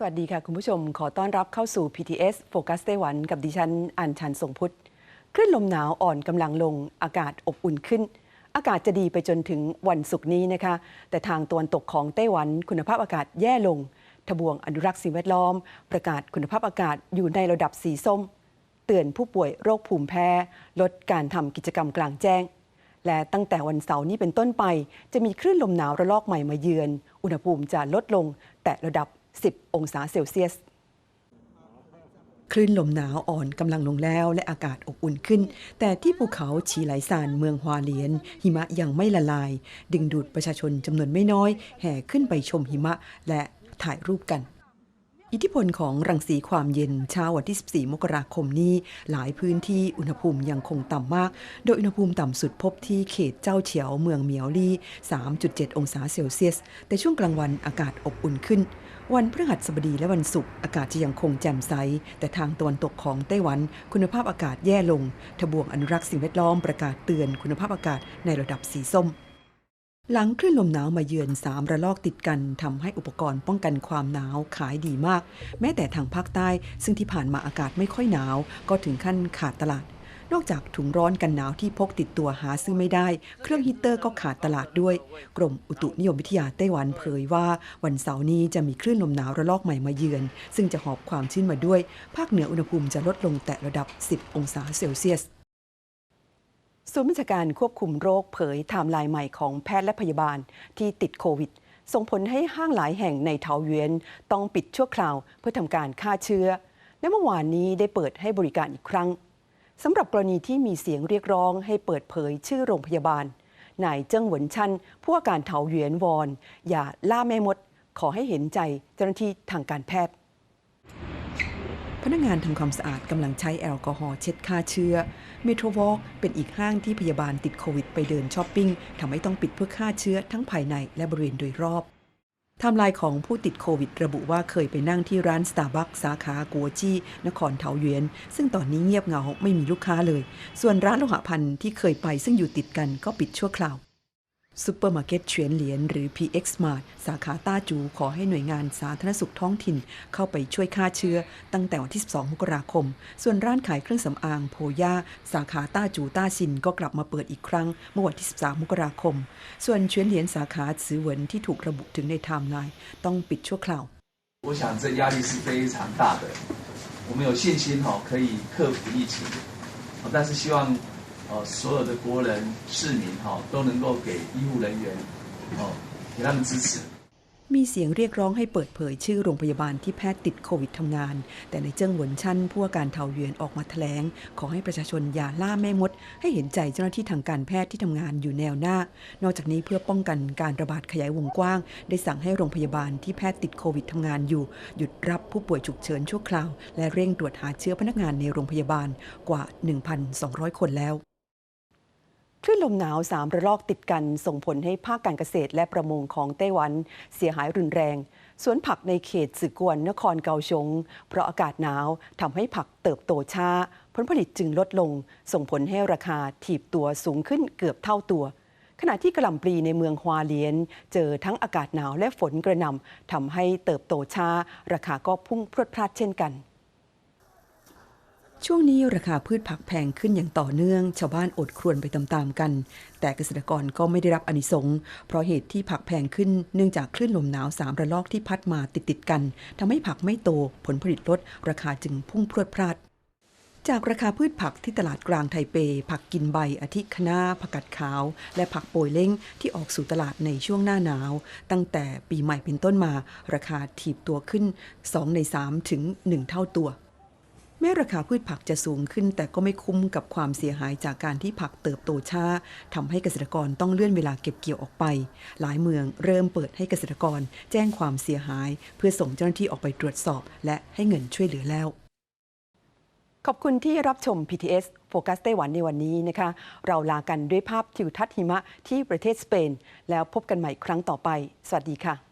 สวัสดีค่ะ คุณผู้ชมขอต้อนรับเข้าสู่ PTS Focus ไต้หวันกับดิฉันอัญชันทรงพุทธคลื่นลมหนาวอ่อนกำลังลงอากาศอบอุ่นขึ้น อากาศจะดีไปจนถึงวันศุกร์นี้นะคะ แต่ทางตะวันตกของไต้หวันคุณภาพอากาศแย่ลง ทบวงอนุรักษ์สิ่งแวดล้อม ประกาศคุณภาพอากาศอยู่ในระดับสีส้ม เตือนผู้ป่วยโรคภูมิแพ้ ลดการทำกิจกรรมกลางแจ้ง และตั้งแต่วันเสาร์นี้เป็นต้นไป จะมีคลื่นลมหนาวระลอกใหม่มาเยือน อุณหภูมิจะลดลงแต่ระดับ 10 องศาเซลเซียส คลื่นลมหนาวอ่อนกำลังลงแล้วและอากาศอบอุ่นขึ้น แต่ที่ภูเขาฉีไหลซานเมืองฮวาเลียน หิมะยังไม่ละลาย ดึงดูดประชาชนจำนวนไม่น้อย แห่ขึ้นไปชมหิมะและถ่ายรูปกันอิทธิพลของรังสีความเย็นเช้าวันที่ 14 มกราคมนี้ หลายพื้นที่อุณหภูมิยังคงต่ำมาก โดยอุณหภูมิต่ำสุดพบที่เขตเจ้าเฉียวเมืองเหมียวลี่ 3.7 องศาเซลเซียส แต่ช่วงกลางวันอากาศอบอุ่นขึ้น วันพฤหัสบดีและวันศุกร์อากาศจะยังคงแจ่มใส แต่ทางตะวันตกของไต้หวันคุณภาพอากาศแย่ลง ทบวงอนุรักษ์สิ่งแวดล้อมประกาศเตือนคุณภาพอากาศในระดับสีส้ม หลังคลื่นลมหนาวมาเยือนสามระลอกติดกันทำให้อุปกรณ์ป้องกันความหนาวขายดีมาก แม้แต่ทางภาคใต้ ซึ่งที่ผ่านมาอากาศไม่ค่อยหนาว ก็ถึงขั้นขาดตลาด นอกจากถุงร้อนกันหนาวที่พกติดตัวหาซื้อไม่ได้ เครื่องฮีเตอร์ก็ขาดตลาดด้วย กรมอุตุนิยมวิทยาไต้หวันเผยว่า วันเสาร์นี้จะมีคลื่นลมหนาวระลอกใหม่มาเยือน ซึ่งจะหอบความชื้นมาด้วย ภาคเหนืออุณหภูมิจะลดลงแต่ระดับ 10 องศาเซลเซียสศูนย์บัญชาการควบคุมโรคเผยไทม์ไลน์ใหม่ของแพทย์และพยาบาลที่ติดโควิดส่งผลให้ห้างหลายแห่งในเทาเวียนต้องปิดชั่วคราวเพื่อทำการฆ่าเชื้อ และเมื่อวานนี้ได้เปิดให้บริการอีกครั้ง สำหรับกรณีที่มีเสียงเรียกร้องให้เปิดเผยชื่อโรงพยาบาล นายเจิ้งหวนชันผู้ว่าการเถาเวียนวอน อย่าล่าแม่มด ขอให้เห็นใจเจ้าหน้าที่ทางการแพทย์ พนักงานทำความสะอาดกำลังใช้แอลกอฮอล์เช็ดฆ่าเชื้อ เมโทรวอล์กเป็นอีกห้างที่พยาบาลติดโควิดไปเดินช้อปปิ้งทำให้ต้องปิดเพื่อฆ่าเชื้อทั้งภายในและบริเวณโดยรอบ ทำลายของผู้ติดโควิดระบุว่าเคยไปนั่งที่ร้านสตาร์บัคสาขากัวจี้ นครเทาเยน ซึ่งตอนนี้เงียบเหงาไม่มีลูกค้าเลย ส่วนร้านโลหะพันธ์ที่เคยไปซึ่งอยู่ติดกันก็ปิดชั่วคราว ซูเปอร์มาร์เก็ตเฉวียนเหรียญหรือ PX Mart สาขาต้าจูขอให้หน่วยงานสาธารณสุขท้องถิ่น เข้าไปช่วยฆ่าเชื้อ ตั้งแต่วันที่ 12 มกราคม ส่วนร้านขายเครื่องสำอางโพย่าสาขาต้าจูต้าซินก็กลับมาเปิดอีกครั้งเมื่อวันที่ 13 มกราคม ส่วนเฉวียนเหรียญสาขาซือเหวินที่ถูกระบุถึงในไทม์ไลน์ต้องปิดชั่วคราว 我想这压力是非常大的，我们有信心哈、可以克服疫情，哦但是希望 呃所有的国人市民哈、都能够给医护人员哦给他们支持。 มีเสียงเรียกร้องให้เปิดเผยชื่อโรงพยาบาลที่แพทย์ติดโควิดทำงาน แต่ในเจิ้งเหวินชั่นผู้ว่าการเทาเยวนออกมาแถลง ขอให้ประชาชนอย่าล่าแม่มด ให้เห็นใจเจ้าหน้าที่ทางการแพทย์ที่ทำงานอยู่แนวหน้า นอกจากนี้เพื่อป้องกันการระบาดขยายวงกว้าง ได้สั่งให้โรงพยาบาลที่แพทย์ติดโควิดทำงานอยู่ หยุดรับผู้ป่วยฉุกเฉินชั่วคราว และเร่งตรวจหาเชื้อพนักงานในโรงพยาบาลกว่า 1,200 คนแล้ว คลื่นลมหนาวสามระลอกติดกัน ส่งผลให้ภาคการเกษตรและประมงของไต้หวันเสียหายรุนแรง สวนผักในเขตสึกวนนครเกาชง เพราะอากาศหนาวทำให้ผักเติบโตช้า ผลผลิตจึงลดลง ส่งผลให้ราคาถีบตัวสูงขึ้นเกือบเท่าตัว ขณะที่กระลำปลีในเมืองฮวาเลียน เจอทั้งอากาศหนาวและฝนกระหน่ำทำให้เติบโตช้า ราคาก็พุ่งพรวดพลาดเช่นกัน ช่วงนี้ราคาพืชผักแพงขึ้นอย่างต่อเนื่อง ชาวบ้านอดครวญไปตามๆกัน แต่เกษตรกรก็ไม่ได้รับอนิสงส์เพราะเหตุที่ผักแพงขึ้นเนื่องจากคลื่นลมหนาวสามระลอกที่พัดมาติดๆกันทำให้ผักไม่โตผลผลิตลด ราคาจึงพุ่งพรวดพลาด จากราคาพืชผักที่ตลาดกลางไทเป ผักกินใบอาทิคะน้าผักกัดขาว และผักโปยเล้งที่ออกสู่ตลาดในช่วงหน้าหนาว ตั้งแต่ปีใหม่เป็นต้นมา ราคาถีบตัวขึ้น 2 ใน 3 ถึง 1 เท่าตัว แม้ราคาพืชผักจะสูงขึ้น แต่ก็ไม่คุ้มกับความเสียหายจากการที่ผักเติบโตช้าทำให้เกษตรกรต้องเลื่อนเวลาเก็บเกี่ยวออกไป หลายเมืองเริ่มเปิดให้เกษตรกรแจ้งความเสียหาย เพื่อส่งเจ้าหน้าที่ออกไปตรวจสอบ และให้เงินช่วยเหลือแล้ว ขอบคุณที่รับชม PTS โฟกัสไต้หวันในวันนี้นะคะ เราลากันด้วยภาพทิวทัศน์หิมะที่ประเทศสเปน แล้วพบกันใหม่ครั้งต่อไป สวัสดีค่ะ